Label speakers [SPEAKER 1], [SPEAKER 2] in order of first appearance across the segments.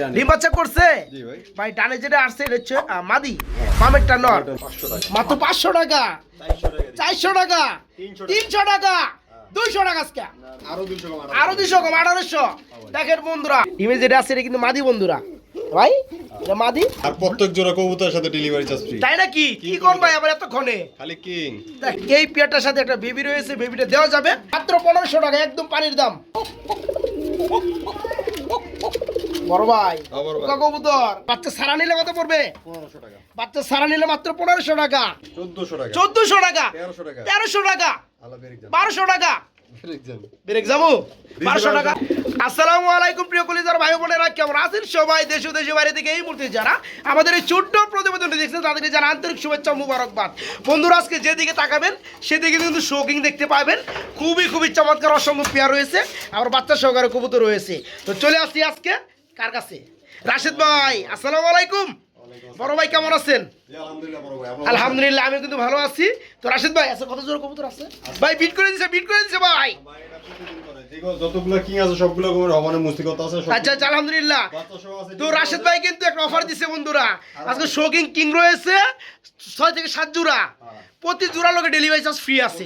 [SPEAKER 1] রানী।
[SPEAKER 2] ডিম বাচ্চা করছে
[SPEAKER 1] ভাই।
[SPEAKER 2] ভাই ডানে যেটা আসছে এটা হচ্ছে মাদি। নর। মাত্র পাঁচশো টাকা।
[SPEAKER 1] চারশো টাকা তিনশো টাকা।
[SPEAKER 2] দুইশো টাকা আজকে।
[SPEAKER 1] আরও দুশো কম
[SPEAKER 2] আরও দুইশো কম আঠারোশো। দেখেন বন্ধুরা ডিমে যেটা আছে এটা কিন্তু মাদি বন্ধুরা। ভাই এটা মাদি।
[SPEAKER 1] আর প্রত্যেক জোড়া কবুতরের সাথে ডেলিভারি চার্জ ফ্রি
[SPEAKER 2] তাই নাকি? কি কোন ভাই আবার এতক্ষণে?
[SPEAKER 1] খালি কিং
[SPEAKER 2] দেখ, এই পেয়ারটার সাথে একটা বেবি রয়েছে বেবিটা দেওয়া যাবে। মাত্র পনেরোশো টাকা একদম পানির দাম। বড় ভাই কবুতর। বাচ্চা সারা নিলে কত পড়বে?
[SPEAKER 1] পনেরোশো টাকা।
[SPEAKER 2] বাচ্চা সারা নিলে মাত্র পনেরোশো টাকা।
[SPEAKER 1] চোদ্দশো টাকা।
[SPEAKER 2] চোদ্দশো টাকা?
[SPEAKER 1] তেরোশো টাকা।
[SPEAKER 2] তেরোশো টাকা? বারোশো টাকা?
[SPEAKER 1] বেরিক যান।
[SPEAKER 2] ব্রেক যাব? বারোশো টাকা। আসসালামু আলাইকুম প্রিয় কলিজার ভাই বোনেরা কেমন আছেন সবাই? দেশ ও দেশের বাইরে থেকে এই মুহূর্তে যারা আমাদের এই ছোট্ট প্রতিবেদনটি দেখছেন তাদেরকে জানা আন্তরিক শুভেচ্ছা মুবারকবাদ। বন্ধুরা আজকে যেদিকে তাকাবেন সেদিকে কিন্তু শোকিং দেখতে পাবেন। খুবই খুবই চমৎকার অসম্ভব পেয়ার রয়েছে। আবার বাচ্চা সহকারে কবুতর রয়েছে। তো চলে আসছি আজকে কার কাছে? রাশেদ ভাই আসসালামু আলাইকুম। বড় ভাই কেমন আছেন?
[SPEAKER 1] আলহামদুলিল্লাহ
[SPEAKER 2] আমি কিন্তু ভালো আছি। তো রাশেদ ভাই আছে কত জোর কবুতর আছে? ভাই বিট করে দিছে বিট করে দিছে ভাই।
[SPEAKER 1] যতগুলো কিং আছে সবগুলো আছে
[SPEAKER 2] আচ্ছা আচ্ছা আলহামদুলিল্লাহ।
[SPEAKER 1] বাচ্চা সহ আছে
[SPEAKER 2] তো রাশেদ ভাই কিন্তু একটা অফার দিছে বন্ধুরা। আজকে শোকিং কিং রয়েছে ছয় থেকে সাত জোড়া। প্রতি জোড়া লোকে ডেলিভারি চার্জ ফ্রি আছে।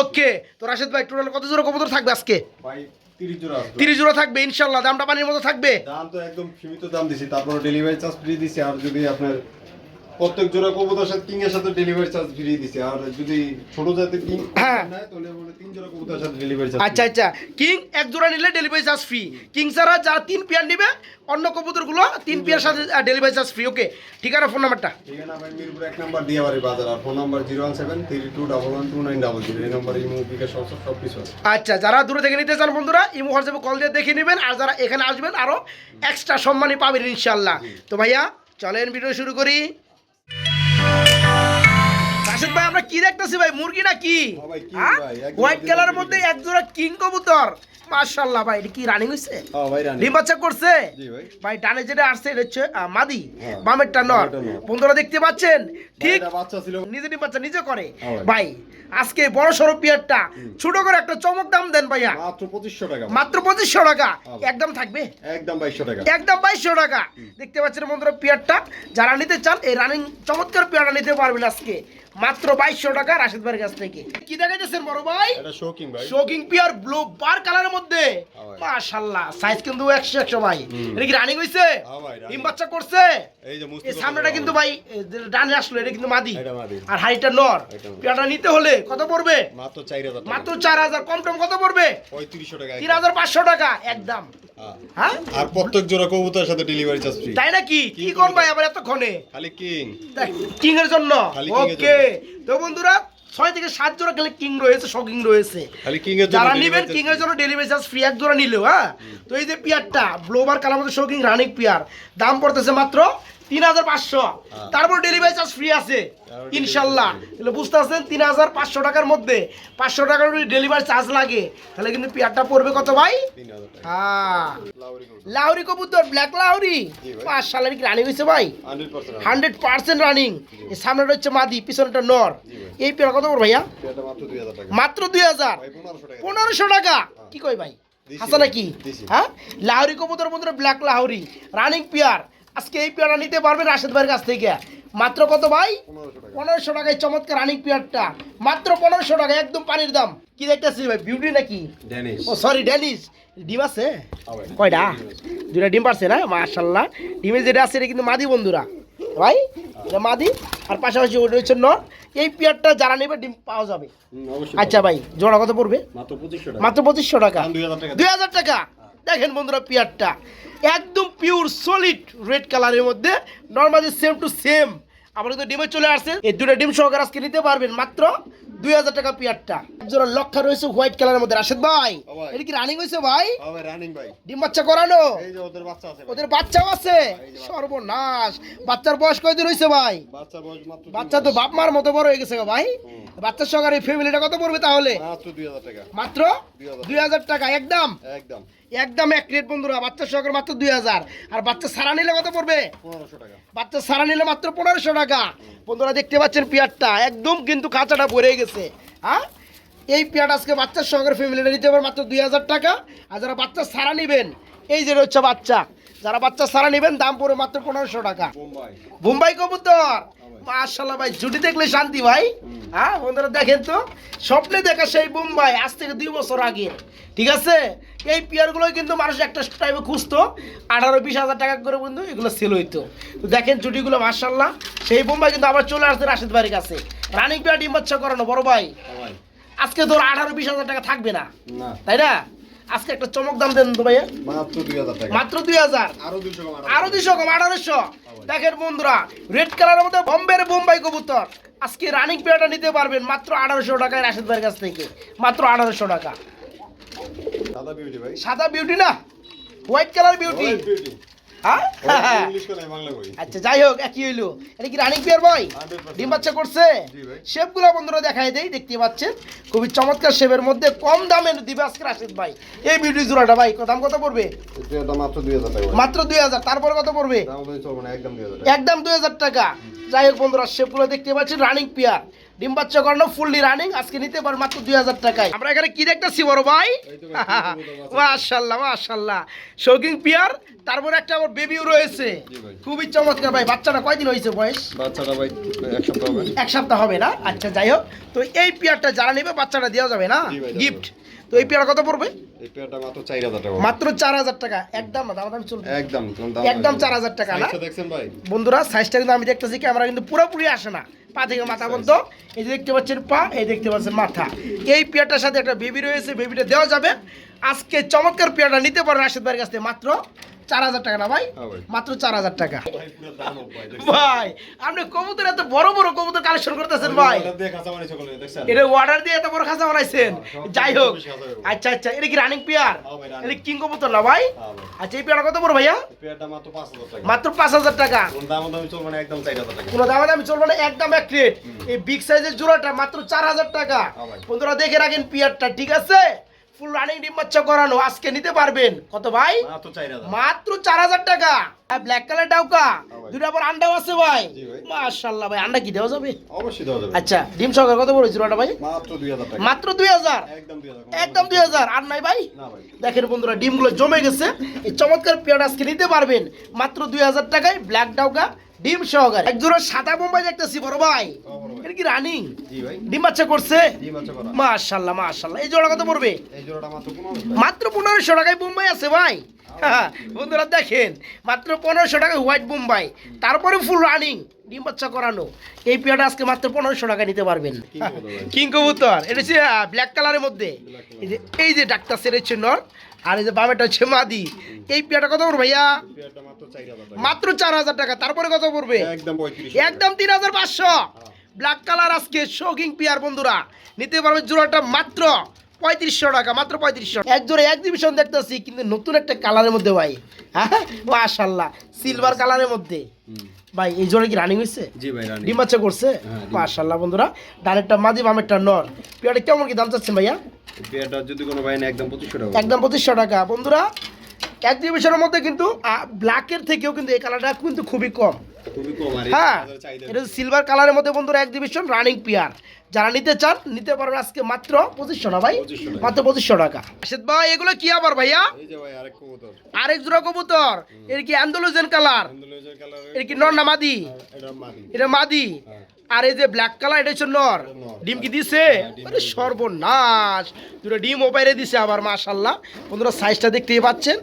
[SPEAKER 2] ওকে তো রাশেদ ভাই টোটাল কত জোড়া কবুতর থাকবে আজকে?
[SPEAKER 1] ভাই 30 জোড়া আছে।
[SPEAKER 2] তিরিশ জোড়া থাকবে ইনশাল্লাহ। দামটা পানির মতো থাকবে?
[SPEAKER 1] দাম তো একদম সীমিত দাম দিছি। তারপর ডেলিভারি চার্জ ফ্রি দিছি। আর যদি আপনার প্রত্যেক জোড়া কবুতরের সাথে কিং এর সাথে ডেলিভারি চার্জ ফ্রি দিছি। আর যদি ছোট জাতের কিং
[SPEAKER 2] হ্যাঁ।
[SPEAKER 1] নেয় তাহলে বলে তিন জোড়া কবুতরের সাথে ডেলিভারি চার্জ
[SPEAKER 2] আচ্ছা আচ্ছা। কিং এক জোড়া নিলে ডেলিভারি চার্জ ফ্রি কিং ছাড়া যারা তিন পেয়ার নিবে অন্য কবুতরগুলো তিন পেয়ার সাথে ডেলিভারি চার্জ ফ্রি ওকে ঠিকানা ফোন নাম্বারটা
[SPEAKER 1] ঠিকানা ভাই মিরপুর এক নাম্বার দিয়াবাড়ি বাজার। আর phone number zero one seven three two double one two nine double zero এই নাম্বার এই মুভিকে সব সব কিছু আছে।
[SPEAKER 2] আচ্ছা যারা দূরে থেকে নিতে চান বন্ধুরা ইমো হোয়াটসঅ্যাপে কল দিয়ে দেখে নেবেন। আর যারা এখানে আসবেন আরও এক্সট্রা সম্মানই পাবেন ইনশাল্লাহ তো ভাইয়া চলেন ভিডিও শুরু করি। রাশেদ ভাই আমরা কি দেখতেছি ভাই? মুরগি না কি?
[SPEAKER 1] হ্যাঁ?
[SPEAKER 2] হ্যাঁ? হোয়াইট কালারের মধ্যে এক জোড়া কিং কবুতর। মাশাআল্লাহ ভাই এটা কি রানিং হইছে?
[SPEAKER 1] হ্যাঁ ভাই রানি
[SPEAKER 2] ডিম বাচ্চা করছে?
[SPEAKER 1] জি ভাই।
[SPEAKER 2] ভাই ডানে যেটা আসছে এটা হচ্ছে মাদি
[SPEAKER 1] হ্যাঁ।
[SPEAKER 2] বামেরটা নর। বন্ধুরা দেখতে পাচ্ছেন? ঠিক
[SPEAKER 1] বাচ্চা ছিল।
[SPEAKER 2] নিজে ডিম বাচ্চা নিজে করে।
[SPEAKER 1] হ্যাঁ ভাই।
[SPEAKER 2] আজকে বড় সড়ো পিয়ারটা ছোট করে একটা চমক দাম দেন ভাইয়া।
[SPEAKER 1] মাত্র পঁচিশশো টাকা।
[SPEAKER 2] মাত্র পঁচিশশো টাকা।
[SPEAKER 1] হ্যাঁ
[SPEAKER 2] একদম থাকবে?
[SPEAKER 1] একদম বাইশশো টাকা।
[SPEAKER 2] একদম বাইশশো টাকা। দেখতে পাচ্ছেন বন্ধুরা পিয়ারটা যারা নিতে চান এই রানিং চমৎকার পিয়ারটা নিতে পারবেন আজকে। মাত্র বাইশশো টাকা রাশেদ ভাইয়ের কাছ থেকে। কি দেখাইতেছেন বড় ভাই?
[SPEAKER 1] শোকিং ভাই।
[SPEAKER 2] শোকিং পিয়ার ব্লু বার কালারের মধ্যে।
[SPEAKER 1] মাশাল্লাহ ভাই।
[SPEAKER 2] সাইজ কিন্তু একশো একশো ভাই। এটা কি রানিং
[SPEAKER 1] হয়েছে হিম
[SPEAKER 2] ডিম বাচ্চা করছে?
[SPEAKER 1] এই যে
[SPEAKER 2] এই
[SPEAKER 1] মুস্তিকতা
[SPEAKER 2] সামনেটা কিন্তু ভাই ডানে আসলো এটা কিন্তু মাদি। আর হাইটা নর।
[SPEAKER 1] এটা
[SPEAKER 2] নিতে হলে কত পড়বে?
[SPEAKER 1] মাত্র চার হাজার
[SPEAKER 2] মাত্র চার হাজার কম টম কত পড়বে?
[SPEAKER 1] পঁয়ত্রিশশো টাকা।
[SPEAKER 2] তিন হাজার পাঁচশো টাকা একদম।
[SPEAKER 1] হ্যাঁ।
[SPEAKER 2] হ্যাঁ?
[SPEAKER 1] আর প্রত্যেক জোড়া কবুতরের সাথে ডেলিভারি চার্জ ফ্রি
[SPEAKER 2] তাই নাকি? কি কোন ভাই আবার এতক্ষণে?
[SPEAKER 1] খালি কিং
[SPEAKER 2] কিং এর জন্য?
[SPEAKER 1] খালি king এর
[SPEAKER 2] ওকে তো বন্ধুরা ছয় থেকে সাত জোড়া গেলে কিং রয়েছে শকিং রয়েছে।
[SPEAKER 1] খালি কিং এর জন্য
[SPEAKER 2] যারা নিবেন কিং এর জন্য ডেলিভারি চার্জ ফ্রি এক জোড়া নিলেও হ্যাঁ? তো এই যে পিয়ারটা ব্লোবার কালার মধ্যে শোকিং রানিং পিয়ার দাম পড়তেছে মাত্র তিন হাজার পাঁচশো।
[SPEAKER 1] হ্যাঁ।
[SPEAKER 2] তারপর ডেলিভারি চার্জ ফ্রি আছে ইনশাল্লাহ। তাহলে বুঝতে পারছেন তিন হাজার পাঁচশো টাকার মধ্যে পাঁচশো টাকার যদি ডেলিভারি চার্জ লাগে তাহলে কিন্তু পিয়ারটা পড়বে কত ভাই? হ্যাঁ।
[SPEAKER 1] লাউরি কবুতর।
[SPEAKER 2] ব্ল্যাক
[SPEAKER 1] ভাই।
[SPEAKER 2] পাঁচ সালের কি রানিং হয়েছে ভাই।
[SPEAKER 1] হান্ড্রেড পার্সেন্ট
[SPEAKER 2] রানিং এই সামনেটা হচ্ছে মাদি পিছনেটা নর। এই পেয়ার কত করে ভাইয়া?
[SPEAKER 1] মাত্র দুই হাজার পনেরোশো টাকা।
[SPEAKER 2] কি কই ভাই?
[SPEAKER 1] ভাই,
[SPEAKER 2] নাকি হ্যাঁ? লাহরি কবুতর মধ্যে ব্ল্যাক লাহরি রানিং পেয়ার। আজকে এই পেয়ারটা নিতে পারবেন রাশেদ ভাইয়ের কাছ থেকে। মাত্র কত ভাই?
[SPEAKER 1] পনেরোশো
[SPEAKER 2] টাকায় চমৎকার রানিং পেয়ারটা। মাত্র পনেরোশো টাকা একদম পানির দাম। কি দেখতেছি ভাই বিউটি নাকি? ও সরি ড্যানিশ ডিম আছে। কয়টা? দুটা ডিম পারছে না? মাশাল্লাহ ডিমে যেটা আছে এটা কিন্তু মাদি বন্ধুরা। ভাই এটা মাদি। আর পাশাপাশি ওটা হচ্ছে নর। এই পেয়ারটা যারা নেবে ডিম পাওয়া যাবে। আচ্ছা ভাই জোড়া কত পড়বে?
[SPEAKER 1] মাত্র পঁচিশশো টাকা।
[SPEAKER 2] মাত্র পঁচিশশো টাকা।
[SPEAKER 1] দুই হাজার টাকা।
[SPEAKER 2] দেখেন বন্ধুরা পেয়ারটা। একদম পিওর সলিড রেড কালারের মধ্যে। নর্মালি সেম টু সেম আবার কিন্তু ডিমে চলে আসছে। এই দুটো ডিম সহকারে আজকে নিতে পারবেন মাত্র দুই হাজার টাকা পিয়ারটা। জোড়া লক্ষা রয়েছে হোয়াইট কালারের মধ্যে। রাশেদ ভাই এটা কি রানিং হয়েছে ভাই?
[SPEAKER 1] ভাই রানিং ভাই।
[SPEAKER 2] ডিম বাচ্চা করানো?
[SPEAKER 1] ওদের বাচ্চা আছে
[SPEAKER 2] বাচ্চাও আছে? সর্বনাশ। বাচ্চার বয়স কয়দিন হয়েছে ভাই?
[SPEAKER 1] বাচ্চা
[SPEAKER 2] তো। বাপ মার মতো বড় হয়ে গেছে ভাই।
[SPEAKER 1] হুম।
[SPEAKER 2] বাচ্চার সহকারে ফ্যামিলিটা কত পড়বে তাহলে?
[SPEAKER 1] মাত্র দুই হাজার টাকা।
[SPEAKER 2] মাত্র?
[SPEAKER 1] 2000
[SPEAKER 2] দুই হাজার টাকা একদম?
[SPEAKER 1] একদম।
[SPEAKER 2] একদম এক রেট বন্ধুরা বাচ্চা সহকারে মাত্র দুই হাজার। আর বাচ্চা সারা নিলে কত পড়বে? বাচ্চা সারা নিলে মাত্র পনেরোশো টাকা। বন্ধুরা দেখতে পাচ্ছেন পেয়ারটা একদম কিন্তু কাঁচাটা ভরে গেছে। হ্যাঁ এই পেয়ার আজকে বাচ্চার সহকারে ফ্যামিলিটা নিতে পারে মাত্র দুই হাজার টাকা। আর যারা বাচ্চা সারা নেবেন এই যে হচ্ছে বাচ্চা যারা বাচ্চা সারা নেবেন দাম পড়ে মাত্র পনেরোশো টাকা।
[SPEAKER 1] বোম্বাই
[SPEAKER 2] কবুতর? মাশাল্লাহ ভাই জুটি দেখলে শান্তি ভাই। হ্যাঁ বন্ধুরা দেখেন তো স্বপ্নে দেখা সেই বোম্বাই আজ থেকে দুই বছর আগে। ঠিক আছে? এই পিয়ারগুলোই কিন্তু মানুষ একটা টাইমে খুঁজতো। আঠারো বিশ হাজার টাকা করে বন্ধু এগুলো সেল হইতো। তো দেখেন জুটিগুলো মাশাল্লাহ সেই বোম্বাই কিন্তু আবার চলে আসছে রাশিদ বাড়ির কাছে। রানিং পিয়ার ডিম বাচ্চা করানো বড় ভাই।
[SPEAKER 1] ভাই।
[SPEAKER 2] আজকে তোর আঠারো বিশ হাজার টাকা থাকবে না। তাই না? আজকে একটা চমক দাম দেন তো ভাইয়া।
[SPEAKER 1] মাত্র দুই হাজার আরও দুইশো কম
[SPEAKER 2] আঠারোশো দেখেন বন্ধুরা রেড কালারের মধ্যে বম্বের বোম্বাই কবুতর। আজকে রানিং পেয়ারটা নিতে পারবেন মাত্র আঠারোশো টাকায় রাশেদ ভাইয়ের কাছ থেকে। মাত্র আঠারোশো টাকা।
[SPEAKER 1] সাদা বিউটি ভাই।
[SPEAKER 2] সাদা বিউটি না? হোয়াইট কালার বিউটি হ্যাঁ?
[SPEAKER 1] বাংলা বই
[SPEAKER 2] আচ্ছা যাই হোক একই হইল। এটা কি রানিং পেয়ার ভাই
[SPEAKER 1] 100%
[SPEAKER 2] ডিম বাচ্চা করছে? শেপগুলো বন্ধুরা দেখাই দেই দেখতে পাচ্ছেন। খুবই চমৎকার শেপের মধ্যে কম দামে দিবে আজকে রাশিদ ভাই। এই বিউটি জোড়াটা ভাই দাম কত পড়বে?
[SPEAKER 1] মাত্র দুই হাজার
[SPEAKER 2] তারপরে কত পড়বে?
[SPEAKER 1] একদম দুই হাজার টাকা।
[SPEAKER 2] যাই হোক বন্ধুরা শেপগুলো দেখতে পাচ্ছেন রানিং পিয়ার ডিম বাচ্চা করানো ফুললি রানিং আজকে নিতে পার মাত্র দুই হাজার টাকায়। আমরা এখানে কি দেখতেছি বড় ভাই? মাশাল্লাহ মাশাল্লাহ। শৌকিং পিয়ার তারপরে একটা আমার বেবিও রয়েছে। খুবই চমৎকার ভাই। বাচ্চাটা কয়দিন হয়েছে বয়স?
[SPEAKER 1] বাচ্চাটা ভাই এক সপ্তাহ হবে।
[SPEAKER 2] এক সপ্তাহ হবে না? আচ্ছা যাই হোক। তো এই পিয়ারটা যারা নেবে বাচ্চাটা দেওয়া যাবে না? গিফট তো এই পিয়ার কত পড়বে?
[SPEAKER 1] এই পেয়ারটা মাত্র চার হাজার টাকা
[SPEAKER 2] মাত্র চার হাজার টাকা। একদম দাম দাম চলবে।
[SPEAKER 1] একদম
[SPEAKER 2] একদম 4,000 টাকা না?
[SPEAKER 1] দেখছেন ভাই?
[SPEAKER 2] বন্ধুরা সাইজটা কিন্তু আমি দেখতেছি ক্যামেরা কিন্তু পুরোপুরি আসে না। পা থেকে মাথা পর্যন্ত। এই যে দেখতে পাচ্ছেন পা এই দেখতে পাচ্ছেন মাথা। এই পেয়ারটার সাথে একটা বেবি রয়েছে বেবিটা দেওয়া যাবে। আজকে চমৎকার পেয়ারটা নিতে পারেন রাশেদ ভাইয়ের কাছ থেকে। মাত্র চার হাজার টাকা না ভাই?
[SPEAKER 1] হ্যাঁ
[SPEAKER 2] মাত্র চার হাজার টাকা।
[SPEAKER 1] ভাই
[SPEAKER 2] আপনি কবুতর এত বড় বড় কবুতর কালেকশন করতেছেন ভাই। এটা অর্ডার দিয়ে এত বড় খাঁচা বানাইছেন?
[SPEAKER 1] হ্যাঁ,
[SPEAKER 2] যাই হোক। আচ্ছা আচ্ছা এটা কি রানিং পেয়ার
[SPEAKER 1] হ্যাঁ
[SPEAKER 2] এটা কিং কবুতর না ভাই? আচ্ছা এই পেয়ারটা কত বড় ভাইয়া?
[SPEAKER 1] মাত্র পাঁচ হাজার টাকা। কোন দাম দামি চলবে না একদম
[SPEAKER 2] এক রেট এই বিগ সাইজের জোড়াটা মাত্র চার হাজার টাকা। বন্ধুরা দেখে রাখেন পিয়ারটা ঠিক আছে? ফুল রানিং ডিম বাচ্চা করানো আজকে নিতে পারবেন। কত ভাই?
[SPEAKER 1] মাত্র চার হাজার।
[SPEAKER 2] টাকা। ব্ল্যাক কালার ডাউকা। দুটো আবার আন্ডাও আছে ভাই।
[SPEAKER 1] ভাই।
[SPEAKER 2] আন্ডা কি দেওয়া যাবে?
[SPEAKER 1] অবশ্যই দেওয়া যাবে।
[SPEAKER 2] আচ্ছা ডিম সরকার কত বড় জোড়াটা ভাই?
[SPEAKER 1] মাত্র দুই হাজার টাকা।
[SPEAKER 2] মাত্র দুই হাজার?
[SPEAKER 1] একদম দুই হাজার।
[SPEAKER 2] একদম দুই হাজার। আর নাই ভাই?
[SPEAKER 1] না ভাই।
[SPEAKER 2] দেখেন বন্ধুরা ডিমগুলো জমে গেছে। এই চমৎকার পেয়ার আজকে নিতে পারবেন। মাত্র দুই হাজার টাকায় ব্ল্যাক ডাউকা ডিম সহকারে। এক জোড়া সাদা বোম্বাই দেখতেছি বড় ভাই। এটা কি রানিং?
[SPEAKER 1] জি ভাই।
[SPEAKER 2] ডিম বাচ্চা করছে? মাশাল্লাহ মাশাল্লাহ। এই জোড়া কত পড়বে?
[SPEAKER 1] মাত্র পনেরো
[SPEAKER 2] মাত্র পনেরোশো টাকায় বোম্বাই আছে ভাই। হ্যাঁ, বন্ধুরা দেখেন মাত্র পনেরোশো টাকায় হোয়াইট বোম্বাই। তারপরে ফুল রানিং ডিম বাচ্চা করানো। এই পেয়ারটা আজকে মাত্র পনেরোশো টাকা নিতে পারবেন। কিং কবুতর এটা হচ্ছে ব্ল্যাক কালারের মধ্যে। এই যে এই যে ডাক্তার সের হচ্ছে নর আর এই যে বামেটা হচ্ছে মাদি। এই পেয়ারটা কত পড়বে ভাইয়া?
[SPEAKER 1] মাত্র চার হাজার টাকা।
[SPEAKER 2] মাত্র চার হাজার টাকা তারপরে কত পড়বে?
[SPEAKER 1] একদম
[SPEAKER 2] তিন হাজার পাঁচশো। ব্ল্যাক কালার আজকে শৌকিং পিয়ার বন্ধুরা। নিতে পারবে জোড়াটা মাত্র পঁয়ত্রিশশো টাকা মাত্র পঁয়ত্রিশশো এক জোড়ে এক ডিভিশন দেখতেছি কিন্তু নতুন একটা কালারের মধ্যে ভাই। হ্যাঁ মাশাল্লাহ সিলভার কালারের মধ্যে। ভাই এই জোরে কি রানিং হয়েছে
[SPEAKER 1] জি ভাই রানিং
[SPEAKER 2] ডিম বাচ্চা করছে?
[SPEAKER 1] মাশাআল্লাহ ডিম।
[SPEAKER 2] মাশাল্লাহ বন্ধুরা ডানেরটা মাদি বামেরটা নর। পেয়ারটা কেমন কি দাম চাচ্ছেন ভাইয়া?
[SPEAKER 1] পেয়ারটা যদি কোনো ভাই না একদম 2500 টাকা।
[SPEAKER 2] একদম 2500 টাকা। বন্ধুরা এক মধ্যে কিন্তু ব্ল্যাকের থেকেও কিন্তু এই কালারটা কিন্তু খুবই কম। হ্যাঁ এটা সিলভার কালারের মধ্যে বন্ধুরা এক ডিভিশন রানিং পিয়ার যারা নিতে চান নিতে পারবেন আজকে মাত্র পঁচিশশো না ভাই? মাত্র পঁচিশশো টাকা। রাশেদ ভাই এগুলো কি আবার ভাইয়া?
[SPEAKER 1] আরেক কবুতর।
[SPEAKER 2] জোড়া কবুতর। এর কি অ্যান্ডোলোজেন
[SPEAKER 1] কালারের
[SPEAKER 2] কি নর না মাদি
[SPEAKER 1] এটা মাদি
[SPEAKER 2] এটা মাদি
[SPEAKER 1] হ্যাঁ।
[SPEAKER 2] আর এই যে ব্ল্যাক কালার এটা হচ্ছে নর। ডিম কি দিছে?
[SPEAKER 1] ডিম
[SPEAKER 2] আরে সর্বনাশ। দুটো ডিম ও বাইরে দিছে আবার মাশাল্লাহ। বন্ধুরা সাইজটা দেখতেই পাচ্ছেন।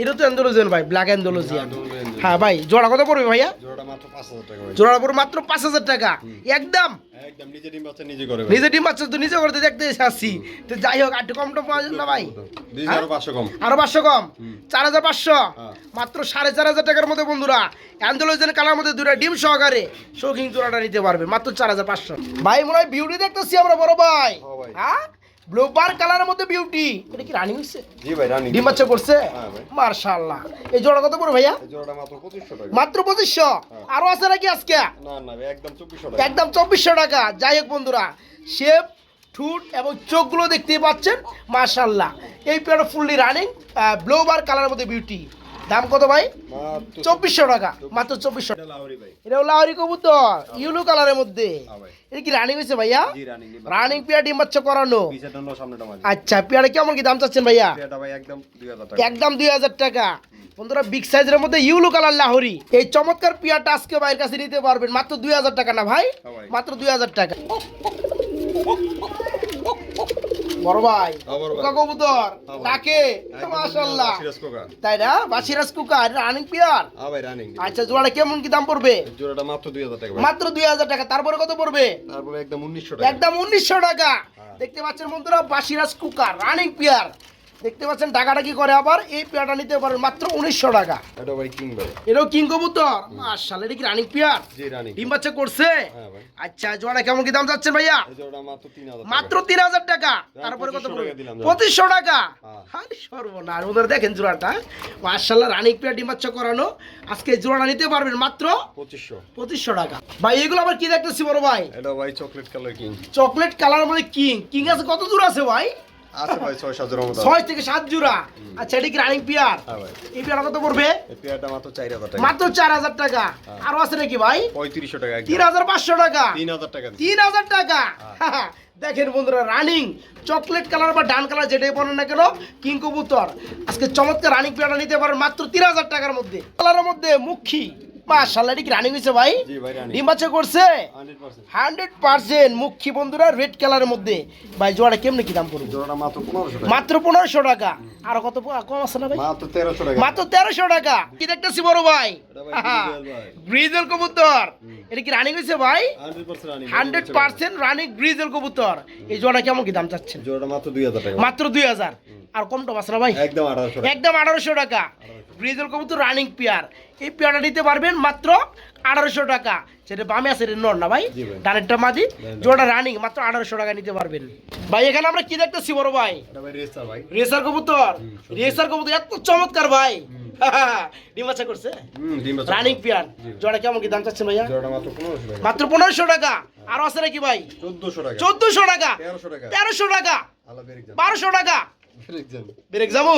[SPEAKER 2] এটা তো অ্যান্ডোলোজিয়ান ভাই ব্ল্যাক অ্যান্ডোলোজিয়ান। হ্যাঁ ভাই জোড়া কত পড়বে ভাইয়া?
[SPEAKER 1] জোড়াটা মাত্র পাঁচ হাজার টাকা ভাই।
[SPEAKER 2] জোড়ার পর মাত্র পাঁচ হাজার টাকা। একদম?
[SPEAKER 1] একদম নিজে ডিম বাচ্চা নিজে করে ভাই।
[SPEAKER 2] নিজে ডিম বাচ্চা তো নিজে করতে দেখতে আসছি তো যাই হোক একটু কম টম পাওয়া যাবে না ভাই?
[SPEAKER 1] দিস
[SPEAKER 2] হ্যাঁ?
[SPEAKER 1] আরও পাঁচশো কম।
[SPEAKER 2] আরও পাঁচশো কম? চার হাজার পাঁচশো?
[SPEAKER 1] হ্যাঁ।
[SPEAKER 2] মাত্র সাড়ে চার হাজার টাকার মধ্যে বন্ধুরা। অ্যান্ডোলজেন কালার মধ্যে দুটা ডিম সহকারে শৌখিন জোড়াটা নিতে পারবে মাত্র চার হাজার পাঁচশো। ভাই মনে হয় বিউটি দেখতেছি আমরা বড় ভাই।
[SPEAKER 1] হ্যাঁ? ভাই।
[SPEAKER 2] হ্যাঁ ব্লু বার কালারের মধ্যে বিউটি এটা কি রানিং হচ্ছে
[SPEAKER 1] জি ভাই রানী
[SPEAKER 2] ডিম বাচ্চা করছে?
[SPEAKER 1] হ্যাঁ
[SPEAKER 2] মার্শাল্লাহ। এই জোড়া কত পড়বে ভাইয়া?
[SPEAKER 1] এই জোড়াটা মাত্র পঁচিশশো টাকা।
[SPEAKER 2] মাত্র পঁচিশশো? আরও আছে নাকি আজকে?
[SPEAKER 1] না না একদম চব্বিশশো টাকা।
[SPEAKER 2] একদম চব্বিশশো টাকা। যাই হোক বন্ধুরা শেপ ঠুট এবং চোখগুলো দেখতেই পাচ্ছেন। মার্শাল্লাহ। এই পেয়ারটা ফুললি রানিং ব্লো বার কালারের মধ্যে বিউটি দাম কত ভাই? চব্বিশশো টাকা। মাত্র চব্বিশশো
[SPEAKER 1] এটা লাহরি
[SPEAKER 2] কবুতর ইউলো কালারের মধ্যে।
[SPEAKER 1] হ্যাঁ
[SPEAKER 2] এটা কি রানিং হয়েছে ভাইয়া?
[SPEAKER 1] রানিং
[SPEAKER 2] পেয়ার ডিম বাচ্চা করানো। আচ্ছা পেয়ারে কেমন কি দাম চাচ্ছেন ভাইয়া?
[SPEAKER 1] একদম
[SPEAKER 2] একদম দুই হাজার টাকা। বন্ধুরা বিগ সাইজের মধ্যে ইউলো কালার লাহরি। এই চমৎকার পেয়ারটা আজকে ভাইয়ের কাছে নিতে পারবেন। মাত্র দুই হাজার টাকা না
[SPEAKER 1] হ্যাঁ ভাই।
[SPEAKER 2] মাত্র দুই হাজার টাকা। বড় ভাই
[SPEAKER 1] হ্যাঁ।
[SPEAKER 2] কোকা কবুতর তাকে
[SPEAKER 1] সিরাজ কোকা?
[SPEAKER 2] তাই না? বাসিরাজ কুকার রানিং পেয়ার
[SPEAKER 1] হ্যাঁ ভাই রানিং
[SPEAKER 2] আচ্ছা জোড়াটা কেমন কি দাম পড়বে?
[SPEAKER 1] জোড়াটা মাত্র 2000 টাকা
[SPEAKER 2] মাত্র দুই হাজার টাকা। তারপরে কত পড়বে?
[SPEAKER 1] তারপরে একদম 1900 টাকা।
[SPEAKER 2] একদম উনিশশো টাকা।
[SPEAKER 1] হ্যাঁ।
[SPEAKER 2] দেখতে পাচ্ছেন বন্ধুরা বাসিরাজ কুকার রানিং পেয়ার দেখতে পাচ্ছেন টাকাটা কি করে আবার? এই পেয়ারটা নিতে পারেন মাত্র উনিশশো টাকা।
[SPEAKER 1] এটা ভাই কিং ভাই।
[SPEAKER 2] এটাও কিং কবুতর? এটা কি রানিং পেয়ার?
[SPEAKER 1] জি রানিং
[SPEAKER 2] ডিম বাচ্চা করছে?
[SPEAKER 1] হ্যাঁ
[SPEAKER 2] আচ্ছা জোড়া কেমন কি দাম যাচ্ছেন ভাইয়া?
[SPEAKER 1] মাত্র 3000
[SPEAKER 2] মাত্র তিন হাজার টাকা। তারপরে কত পড়বে। পঁচিশশো টাকা?
[SPEAKER 1] হ্যাঁ।
[SPEAKER 2] হায় সর্বনাশ ওদের দেখেন জোড়াটা মার্শাল্লাহ রানিং পেয়ার ডিম বাচ্চা করানো। আজকে জোড়াটা নিতে পারবেন মাত্র
[SPEAKER 1] 2500
[SPEAKER 2] পঁচিশশো টাকা। ভাই এগুলো আবার কি দেখতেছি বড় ভাই?
[SPEAKER 1] এটা ভাই chocolate colour king
[SPEAKER 2] chocolate colour মধ্যে কিং কিং আছে কত দূর আছে ভাই?
[SPEAKER 1] আছে ভাই 6 7 মতো
[SPEAKER 2] ছয় থেকে সাত জোড়া। আচ্ছা এটা কি রানিং পেয়ার
[SPEAKER 1] হ্যাঁ
[SPEAKER 2] এই পেয়ারটা কত পড়বে?
[SPEAKER 1] এই পেয়ারটা মাত্র 4000 টাকা।
[SPEAKER 2] মাত্র চার হাজার টাকা।
[SPEAKER 1] হ্যাঁ।
[SPEAKER 2] আরও আছে নাকি ভাই?
[SPEAKER 1] 3500 টাকা
[SPEAKER 2] তিন
[SPEAKER 1] একদম
[SPEAKER 2] হাজার পাঁচশো টাকা।
[SPEAKER 1] 3000 টাকা দিছি।
[SPEAKER 2] তিন হাজার টাকা। দেখেন বন্ধুরা রানিং চকলেট কালার বা ডান কালার যেটাই বলেন না কেন কিং কবুতর আজকে চমৎকার রানিং পেয়ারটা নিতে পারেন মাত্র তিন হাজার টাকার মধ্যে। কালারের মধ্যে মুখী। মাশাল্লাহ এটা কি রানিং হয়েছে ভাই?
[SPEAKER 1] জি ভাই
[SPEAKER 2] ডিম বাচ্চা করছে?
[SPEAKER 1] 100%
[SPEAKER 2] হান্ড্রেড পার্সেন্ট। মুখী বন্ধুরা রেড কালারের মধ্যে। ভাই জোড়া কেমনি কি দাম পড়বে?
[SPEAKER 1] জোড়াটা মাত্র 1500 টাকা।
[SPEAKER 2] মাত্র পনেরোশো টাকা। আর কত কম আছে না ভাই?
[SPEAKER 1] মাত্র 1300 টাকা।
[SPEAKER 2] মাত্র তেরোশো টাকা। কি দেখতেছি বড় ভাই?
[SPEAKER 1] এটা গ্রিজেল
[SPEAKER 2] কবুতর। এটা কি রানিং হয়েছে ভাই?
[SPEAKER 1] 100% running
[SPEAKER 2] hundred percent running grizzle কবুতর। এই জোড়া কেমন কি দাম চাচ্ছেন?
[SPEAKER 1] জোড়াটা মাত্র 2000 টাকা।
[SPEAKER 2] মাত্র দুই হাজার। আর কম টপ আছে না ভাই?
[SPEAKER 1] একদম 1800 টাকা।
[SPEAKER 2] একদম আঠারোশো টাকা। গ্রিজেল কবুতর রানিং পেয়ার এই পেয়ারটা নিতে পারবেন মাত্র আঠারোশো টাকা। সেটা বামে আছে নর না ভাই। ডানেরটা মাদি। জোড়া রানিং মাত্র আঠারোশো টাকা নিতে পারবেন। ভাই এখানে আমরা কি দেখতেছি বড় ভাই?
[SPEAKER 1] রেসার
[SPEAKER 2] কবুতর। রেসার কবুতর এত চমৎকার ভাই। করছে? Running pair. জোড়া কেমন কি দাম চাচ্ছেন ভাইয়া?
[SPEAKER 1] মাত্র 1500 টাকা।
[SPEAKER 2] মাত্র পনেরোশো টাকা। আরও আছে নাকি ভাই?
[SPEAKER 1] 1400 টাকা।
[SPEAKER 2] চোদ্দশো টাকা। তেরোশো টাকা। বারোশো টাকা।
[SPEAKER 1] বেরিক
[SPEAKER 2] ব্রেক যাব?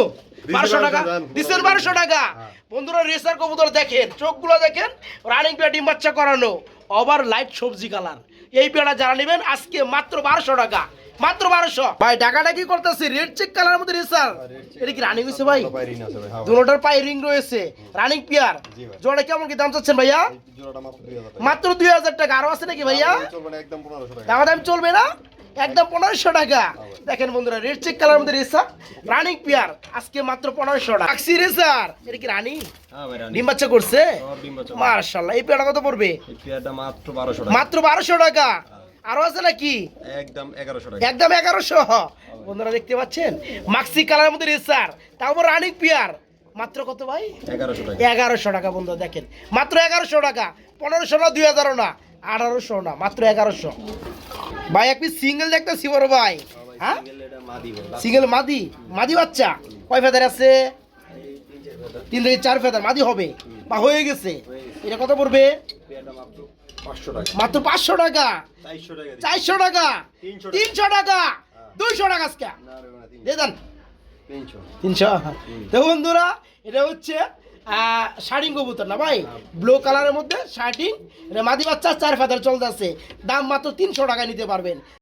[SPEAKER 2] বারোশো টাকা? দিচ্ছেন বারোশো টাকা?
[SPEAKER 1] হ্যাঁ।
[SPEAKER 2] বন্ধুরা রেসার কবুতর দেখেন চোখগুলো দেখেন রানিং পেয়ার ডিম বাচ্চা করানো ওভার লাইট সবজি কালার এই পেয়ারটা যারা নেবেন আজকে মাত্র বারোশো টাকা। মাত্র বারোশো। ভাই টাকাটা কি করতেছে? রেড চেক কালার মধ্যে রেসার। এটা কি রানিং হয়েছে ভাই?
[SPEAKER 1] ভাই হ্যাঁ।
[SPEAKER 2] দুটোটার পায়ে রিং রয়েছে। রানিং পেয়ার জোড়া কেমন কি দাম চাচ্ছেন ভাইয়া?
[SPEAKER 1] মাত্র 2000 টাকা।
[SPEAKER 2] মাত্র দুই হাজার টাকা। আরও আছে নাকি ভাইয়া?
[SPEAKER 1] চলবে না একদম 1500
[SPEAKER 2] দাম দাম চলবে না? একদম পনেরোশো টাকা। দেখেন বন্ধুরা রেড চেক কালার মধ্যে রেসার রানিং পেয়ার আজকে মাত্র পনেরোশো টাকা। আক্সি রেসার এটা কি রানি?
[SPEAKER 1] হ্যাঁ
[SPEAKER 2] ডিম বাচ্চা করছে? মার্শাল্লাহ এই পেয়ারটা কত পড়বে?
[SPEAKER 1] মাত্র 1200
[SPEAKER 2] মাত্র বারোশো টাকা। আরও আছে নাকি?
[SPEAKER 1] একদম 1100 টাকা।
[SPEAKER 2] একদম এগারোশো। বন্ধুরা দেখতে পাচ্ছেন? মাক্সি কালার মধ্যে রেসার তারপর রানিং পেয়ার মাত্র কত ভাই?
[SPEAKER 1] 1100 টাকা।
[SPEAKER 2] এগারোশো টাকা বন্ধু দেখেন। মাত্র এগারোশো টাকা পনেরোশো না দুই হাজারও না। আঠারোশো না মাত্র এগারোশো। ভাই এক পিস সিঙ্গেল দেখতেছি বড় ভাই। হ্যাঁ?
[SPEAKER 1] সিঙ্গেল মাদি
[SPEAKER 2] মাদি বাচ্চা। কয় ফেদার আছে? তিন থেকে চার ফেদার মাদি হবে। বা হয়ে গেছে। এটা কত পড়বে?
[SPEAKER 1] মাত্র 500 টাকা
[SPEAKER 2] মাত্র পাঁচশো টাকা।
[SPEAKER 1] 400 টাকা দিই।
[SPEAKER 2] চারশো টাকা। তিনশো টাকা। দুইশো টাকা আজকে।
[SPEAKER 1] না রে না
[SPEAKER 2] দিয়ে দেন। তিনশো। তো বন্ধুরা এটা হচ্ছে শার্টিং কবুতর না ভাই? ব্লু কালারের মধ্যে শার্টিং মাদি বাচ্চা চার ফাদার চলতে আছে দাম মাত্র তিনশো টাকা নিতে পারবেন।